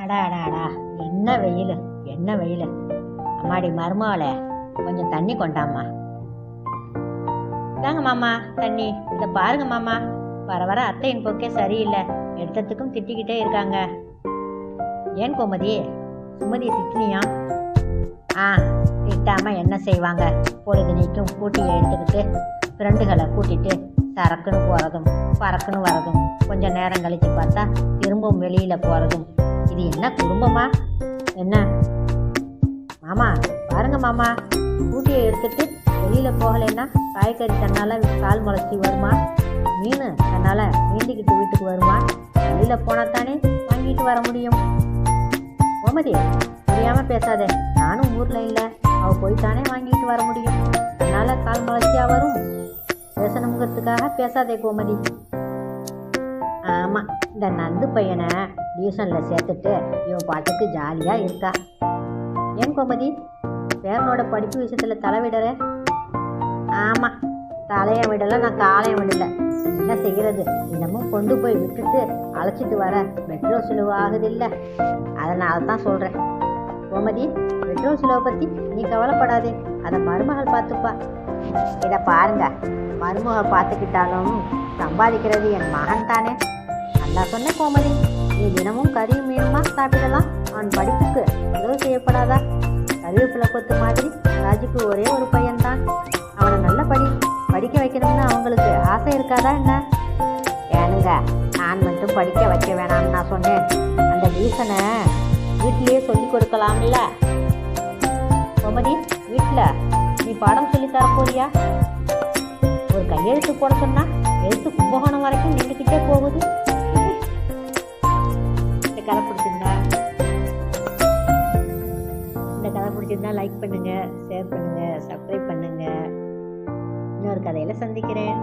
அடா அடா அடா. என்ன வெயில்? என்ன வெயில்? அம்மாடி மருமாவளே கொஞ்சம் தண்ணி கொண்டாம்மா. இதாங்க மாமா தண்ணி. இதை பாருங்க மாமா. வர வர அத்தையின் போக்கே சரியில்லை. எடுத்ததுக்கும் திட்டிக்கிட்டே இருக்காங்க. ஏன் கோமதி? சுமதி திட்டினியா? ஆ திட்டாம என்ன செய்வாங்க? பொழுது நீக்கும் கூட்டியை எடுத்துக்கிட்டு ஃப்ரெண்டுகளை கூட்டிட்டு சரக்குன்னு போகிறதும் பறக்குன்னு வரதும் கொஞ்சம் நேரம் கழித்து பார்த்தா திரும்பவும் வெளியில் போகிறதும் இது என்ன குடும்பமா? என்ன? மாமா பாருங்க மாமா. கூட்டியை எடுத்துட்டு வெளியில் போகலைன்னா காய்கறி தன்னால் கால் முளைச்சி வருமா? மீன் தன்னால் நீந்திக்கிட்டு வீட்டுக்கு வருமா? வெளியில் போனால் தானே வாங்கிட்டு வர முடியும்? கோமதி தெரியாமல் பேசாதே. நானும் ஊரில் இல்லை. அவள் போய் தானே வாங்கிட்டு வர முடியும். அதனால் கால் முளைச்சியா வரும்? பேசணுங்கிறதுக்காக பேசாதே கோமதி. ஆமாம் இந்த நந்து பையனை டியூஷனில் சேர்த்துட்டு இவன் பாட்டுக்கு ஜாலியாக இருக்கா? ஏன் கோமதி? பேரனோட படிப்பு விஷயத்தில் தலைவிடற ஆமாம் தலையை விடலை நான் காலையும் விடல. என்ன செய்கிறது இன்னமும் கொண்டு போய் விட்டுட்டு அழைச்சிட்டு வர பெட்ரோல் செலவு ஆகுதில்ல. அதனால தான் சொல்கிறேன் கோமதி பெட்ரோல் சிலுவை பற்றி நீ கவலைப்படாதே. அதை மருமகள் பார்த்துப்பா. இதை பாருங்க. மருமகள் பார்த்துக்கிட்டாலும் சம்பாதிக்கிறது என் மகன் தானே நல்லா சொன்ன கோமதி. நீ தினமும் கறியும் மீனுமா சாப்பிடலாம். அவன் படிப்புக்கு உதவி செய்யப்படாதா? கருவேப்பிலை கொத்து மாதிரி ராஜுக்கு ஒரே ஒரு பையன்தான். அவனை நல்ல படி படிக்க வைக்கணும்னு அவங்களுக்கு ஆசை இருக்காதா என்ன? ஏனுங்க நான் மட்டும் படிக்க வைக்க வேணாம்னு நான் சொன்னேன். அந்த ரீசனை வீட்டிலேயே சொல்லி கொடுக்கலாம்ல? கோமதி வீட்டில் நீ பாடம் சொல்லி தரப்போறியா ஒரு கையெழுத்து போட சொன்னா எழுத்து கும்பகோணம் வரைக்கும் நின்றுக்கிட்டே போகுது. பிடிச்சிருந்தா லைக் பண்ணுங்க ஷேர் பண்ணுங்க சப்ஸ்கிரைப் பண்ணுங்க. இன்னொரு கதையில சந்திக்கிறேன்.